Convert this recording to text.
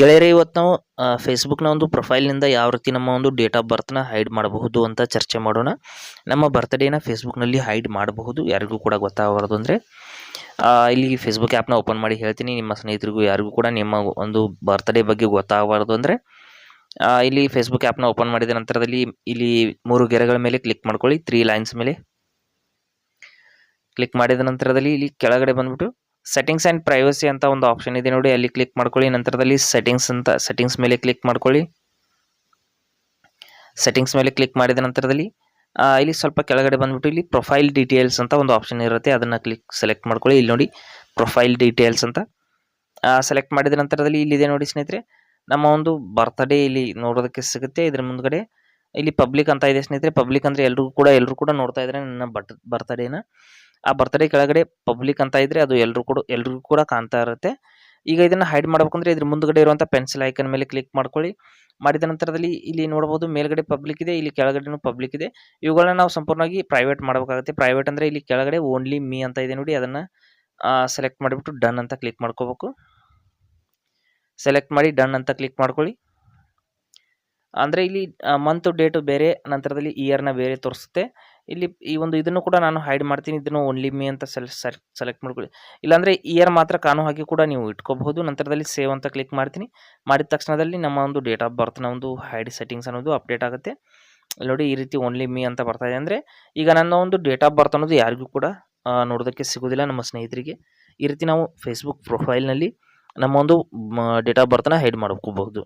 ಗೆಳೆಯರೇ, ಇವತ್ತು ನಾವು ಫೇಸ್ಬುಕ್ನ ಒಂದು ಪ್ರೊಫೈಲ್ನಿಂದ ಯಾವ ರೀತಿ ನಮ್ಮ ಒಂದು ಡೇಟ್ ಆಫ್ ಬರ್ತ್ನ ಹೈಡ್ ಮಾಡಬಹುದು ಅಂತ ಚರ್ಚೆ ಮಾಡೋಣ. ನಮ್ಮ ಬರ್ತ್ಡೇನ ಫೇಸ್ಬುಕ್ನಲ್ಲಿ ಹೈಡ್ ಮಾಡಬಹುದು, ಯಾರಿಗೂ ಕೂಡ ಗೊತ್ತಾಗಬಾರ್ದು ಅಂದರೆ. ಇಲ್ಲಿ ಫೇಸ್ಬುಕ್ ಆ್ಯಪ್ನ ಓಪನ್ ಮಾಡಿ ಹೇಳ್ತೀನಿ, ನಿಮ್ಮ ಸ್ನೇಹಿತರಿಗೂ ಯಾರಿಗೂ ಕೂಡ ನಿಮ್ಮ ಒಂದು ಬರ್ತ್ಡೇ ಬಗ್ಗೆ ಗೊತ್ತಾಗಬಾರ್ದು ಅಂದರೆ. ಇಲ್ಲಿ ಫೇಸ್ಬುಕ್ ಆ್ಯಪ್ನ ಓಪನ್ ಮಾಡಿದ ನಂತರದಲ್ಲಿ ಇಲ್ಲಿ ಮೂರು ಗೆರೆಗಳ ಮೇಲೆ ಕ್ಲಿಕ್ ಮಾಡ್ಕೊಳ್ಳಿ ತ್ರೀ ಲೈನ್ಸ್ ಮೇಲೆ. ಕ್ಲಿಕ್ ಮಾಡಿದ ನಂತರದಲ್ಲಿ ಇಲ್ಲಿ ಕೆಳಗಡೆ ಬಂದ್ಬಿಟ್ಟು ಸೆಟ್ಟಿಂಗ್ಸ್ ಆ್ಯಂಡ್ ಪ್ರೈವಸಿ ಅಂತ ಒಂದು ಆಪ್ಷನ್ ಇದೆ ನೋಡಿ. ಅಲ್ಲಿ ಕ್ಲಿಕ್ ಮಾಡ್ಕೊಳ್ಳಿ. ನಂತರದಲ್ಲಿ ಸೆಟ್ಟಿಂಗ್ಸ್ ಅಂತ ಸೆಟ್ಟಿಂಗ್ಸ್ ಮೇಲೆ ಕ್ಲಿಕ್ ಮಾಡ್ಕೊಳ್ಳಿ. ಸೆಟ್ಟಿಂಗ್ಸ್ ಮೇಲೆ ಕ್ಲಿಕ್ ಮಾಡಿದ ನಂತರದಲ್ಲಿ ಇಲ್ಲಿ ಸ್ವಲ್ಪ ಕೆಳಗಡೆ ಬಂದುಬಿಟ್ಟು ಇಲ್ಲಿ ಪ್ರೊಫೈಲ್ ಡೀಟೇಲ್ಸ್ ಅಂತ ಒಂದು ಆಪ್ಷನ್ ಇರುತ್ತೆ. ಅದನ್ನು ಕ್ಲಿಕ್ ಸೆಲೆಕ್ಟ್ ಮಾಡ್ಕೊಳ್ಳಿ. ಇಲ್ಲಿ ನೋಡಿ ಪ್ರೊಫೈಲ್ ಡೀಟೇಲ್ಸ್ ಅಂತ. ಸೆಲೆಕ್ಟ್ ಮಾಡಿದ ನಂತರದಲ್ಲಿ ಇಲ್ಲಿದೆ ನೋಡಿ ಸ್ನೇಹಿತರೆ. ನಮ್ಮ ಒಂದು ಬರ್ತ್ಡೇ ಇಲ್ಲಿ ನೋಡೋದಕ್ಕೆ ಸಿಗುತ್ತೆ. ಇದರ ಮುಂದ್ಗಡೆ ಇಲ್ಲಿ ಪಬ್ಲಿಕ್ ಅಂತ ಇದೆ ಸ್ನೇಹಿತರೆ. ಪಬ್ಲಿಕ್ ಅಂದ್ರೆ ಎಲ್ರಿಗೂ ಕೂಡ ಎಲ್ಲರೂ ಕೂಡ ನೋಡ್ತಾ ಇದ್ದಾರೆ ನನ್ನ ಬಟ್ ಬರ್ತ್ಡೇನ ಆ ಬರ್ತ್ಡೇ ಕೆಳಗಡೆ ಪಬ್ಲಿಕ್ ಅಂತ ಇದ್ರೆ ಅದು ಎಲ್ಲರೂ ಕೂಡ, ಎಲ್ರಿಗೂ ಕೂಡ ಕಾಣ್ತಾ ಇರುತ್ತೆ. ಈಗ ಇದನ್ನ ಹೈಡ್ ಮಾಡ್ಬೇಕಂದ್ರೆ ಇದ್ರ ಮುಂದ್ಗಡೆ ಇರುವಂತ ಪೆನ್ಸಿಲ್ ಐಕನ್ ಮೇಲೆ ಕ್ಲಿಕ್ ಮಾಡ್ಕೊಳ್ಳಿ. ಮಾಡಿದ ನಂತರದಲ್ಲಿ ಇಲ್ಲಿ ನೋಡಬಹುದು ಮೇಲ್ಗಡೆ ಪಬ್ಲಿಕ್ ಇದೆ, ಇಲ್ಲಿ ಕೆಳಗಡೆನೂ ಪಬ್ಲಿಕ್ ಇದೆ. ಇವುಗಳನ್ನ ನಾವು ಸಂಪೂರ್ಣವಾಗಿ ಪ್ರೈವೇಟ್ ಮಾಡಬೇಕಾಗುತ್ತೆ. ಪ್ರೈವೇಟ್ ಅಂದ್ರೆ ಇಲ್ಲಿ ಕೆಳಗಡೆ ಓನ್ಲಿ ಮೀ ಅಂತ ಇದೆ ನೋಡಿ, ಅದನ್ನ ಸೆಲೆಕ್ಟ್ ಮಾಡಿಬಿಟ್ಟು ಡನ್ ಅಂತ ಕ್ಲಿಕ್ ಮಾಡ್ಕೋಬೇಕು. ಸೆಲೆಕ್ಟ್ ಮಾಡಿ ಡನ್ ಅಂತ ಕ್ಲಿಕ್ ಮಾಡ್ಕೊಳ್ಳಿ. ಅಂದರೆ ಇಲ್ಲಿ ಮಂತ್ ಡೇಟು ಬೇರೆ, ನಂತರದಲ್ಲಿ ಇಯರ್ನ ಬೇರೆ ತೋರಿಸುತ್ತೆ. ಇಲ್ಲಿ ಈ ಒಂದು ಇದನ್ನು ಕೂಡ ನಾನು ಹೈಡ್ ಮಾಡ್ತೀನಿ. ಇದನ್ನು ಓನ್ಲಿ ಮೀ ಅಂತ ಸೆಲೆಕ್ಟ್ ಮಾಡ್ಕೊಳ್ಳಿ. ಇಲ್ಲಾಂದರೆ ಇಯರ್ ಮಾತ್ರ ಕಾಣೋ ಹಾಗೆ ಕೂಡ ನೀವು ಇಟ್ಕೋಬಹುದು. ನಂತರದಲ್ಲಿ ಸೇವ್ ಅಂತ ಕ್ಲಿಕ್ ಮಾಡ್ತೀನಿ. ಮಾಡಿದ ತಕ್ಷಣದಲ್ಲಿ ನಮ್ಮ ಒಂದು ಡೇಟ್ ಆಫ್ ಬರ್ತ್ನ ಒಂದು ಹೈಡ್ ಸೆಟ್ಟಿಂಗ್ಸ್ ಅನ್ನೋದು ಅಪ್ಡೇಟ್ ಆಗುತ್ತೆ. ನೋಡಿ ಈ ರೀತಿ ಓನ್ಲಿ ಮೀ ಅಂತ ಬರ್ತಾ ಇದೆ. ಅಂದರೆ ಈಗ ನನ್ನ ಒಂದು ಡೇಟ್ ಆಫ್ ಬರ್ತ್ ಅನ್ನೋದು ಯಾರಿಗೂ ಕೂಡ ನೋಡೋದಕ್ಕೆ ಸಿಗೋದಿಲ್ಲ ನಮ್ಮ ಸ್ನೇಹಿತರಿಗೆ. ಈ ರೀತಿ ನಾವು ಫೇಸ್ಬುಕ್ ಪ್ರೊಫೈಲ್ನಲ್ಲಿ ನಮ್ಮ ಒಂದು ಡೇಟ್ ಆಫ್ ಬರ್ತ್ನ ಹೈಡ್ ಮಾಡ್ಕೋಬಹುದು.